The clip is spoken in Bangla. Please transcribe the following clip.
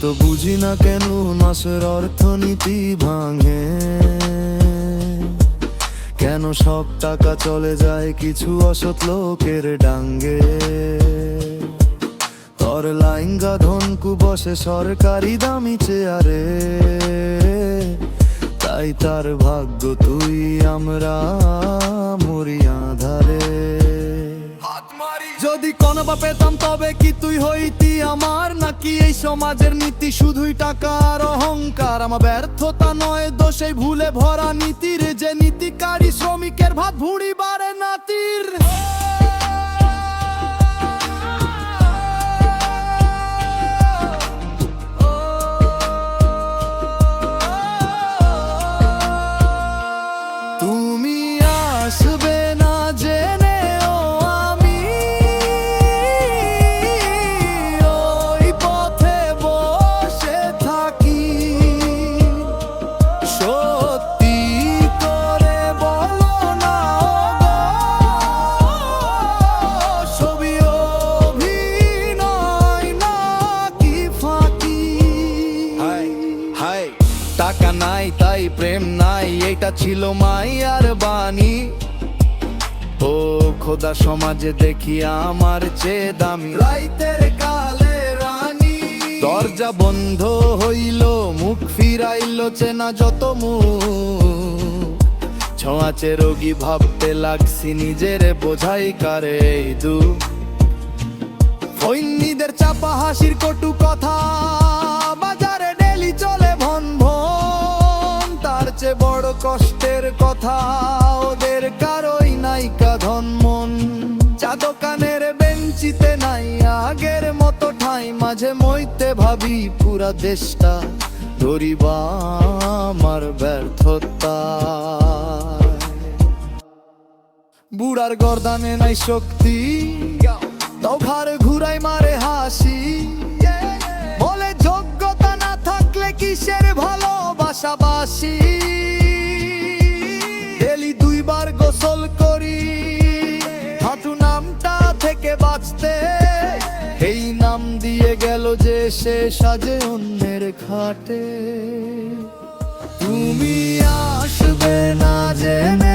তো বুঝি না কেন মাসের অর্থনীতি ভাঙে। কেন সব টাকা চলে যায় কিছু অসৎ লোকের ডাঙ্গে। তোর লাইঙ্গা ধনকু বসে সরকারি দামি চেয়ারে। তাই তার ভাগ্য তুই আমরা মরিয়া ধারে যদি কোনো পেতাম তবে কি তুই হইতি? আমার নাকি এই সমাজের নীতি শুধুই টাকার অহংকার? আমার ব্যর্থতা নয় দোষে ভুলে ভরা নীতির, যে নীতিকারী শ্রমিকের ভাত ভুড়ি বাড়ে নাতির। প্রেম নাই এটা ছিল মাইয়ার বাণী। ও খোদা সমাজে দেখি আমার চেয়ে দামি। রাইতের কালে রানী। দরজা বন্ধ হইল, মুখ ফিরাইল চেনা যত মুখ। ছোঁয়াচে রোগী ভাবতে লাগছি, নিজের বোঝাই কারে এই দুঃখ। চাপা হাসির কটু কথা। কথা, ওদের কারোই নাইকা ধন মন। চা দোকানের বেঞ্চিতে নাই, আগের মতো ঠাই, মাঝে মইতে ভাবি পুরা দেশটা ধরিবা আমার ব্যর্থতা। বুড়ার গর্দানে নাই শক্তি ঘাড় ঘুরাই মারে হাসি। বলে যোগ্যতা না থাকলে কিসের ভালোবাসা গোসল করি। হাঁটু নামটা থেকে বাঁচতে। এই নাম দিয়ে গেল যে সে সাজে অন্যের খাটে। তুমি আসবে না জেনে